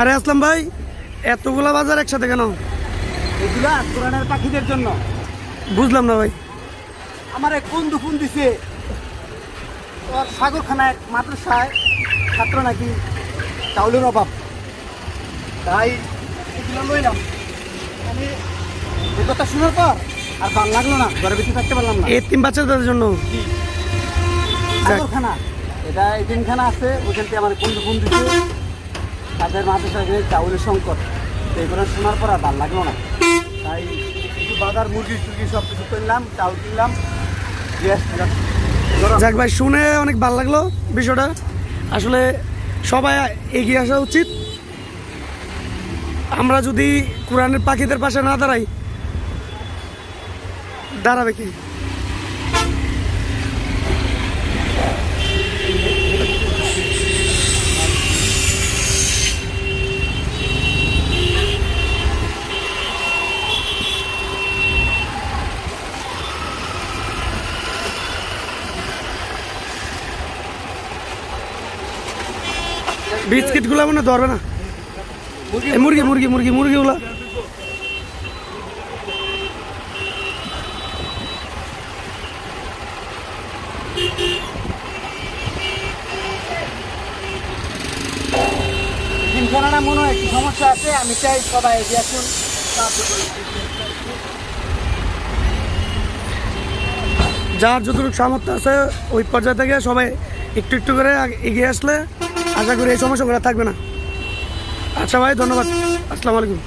আরে আসলাম ভাই এতগুলা বাজার একসাথে কেন? এগুলা কোরআনের পাখিদের জন্য। বুঝলাম না ভাই। আমার এক বন্ধু ফোন দিছে। সাগরখানায় মাদ্রাসায় ছাত্র নাকি চাউলের অভাব। তাই এগুলো লইলাম। আমি এই কথা শোনার পর আর ভালো লাগল না ঘরে বেশি থাকতে পারলাম না। এই তিন বাচ্চাদের জন্য। সাগরখানা। এটা এই এদিনখানা আছে, ওখান থেকে আমার বন্ধু দিছে। তাদের মাদ্রাসায় এখানে চাউলের সংকট। তো এগুলো শোনার পর আর ভালো লাগল না। তাই কিছু বাজার, মুরগি টুরগি সব কিছু কিনলাম। চাউল কিনলাম। যাক ভাই, শুনে অনেক ভালো লাগল বিষয়টা। আসলে সবাই এগিয়ে আসা উচিত। আমরা যদি কোরআনের পাখিদের পাশে না দাঁড়াই, দাঁড়াবে কি? বিস্কিটগুলো মনে ধরবে না। মুরগি মুরগি মুরগি মুরগিগুলো। জিমখানাটা মনে হয় একটু সমস্যা আছে আমি চাই সবাই এগিয়ে আসুন। যার যতটুকু সামর্থ্য আছে ওই পর্যায়ে থেকে সবাই একটু একটু করে এগিয়ে আসলে আশা করি এই সমস্যাগুলো থাকবে না। আচ্ছা ভাই ধন্যবাদ। আসসালামু আলাইকুম।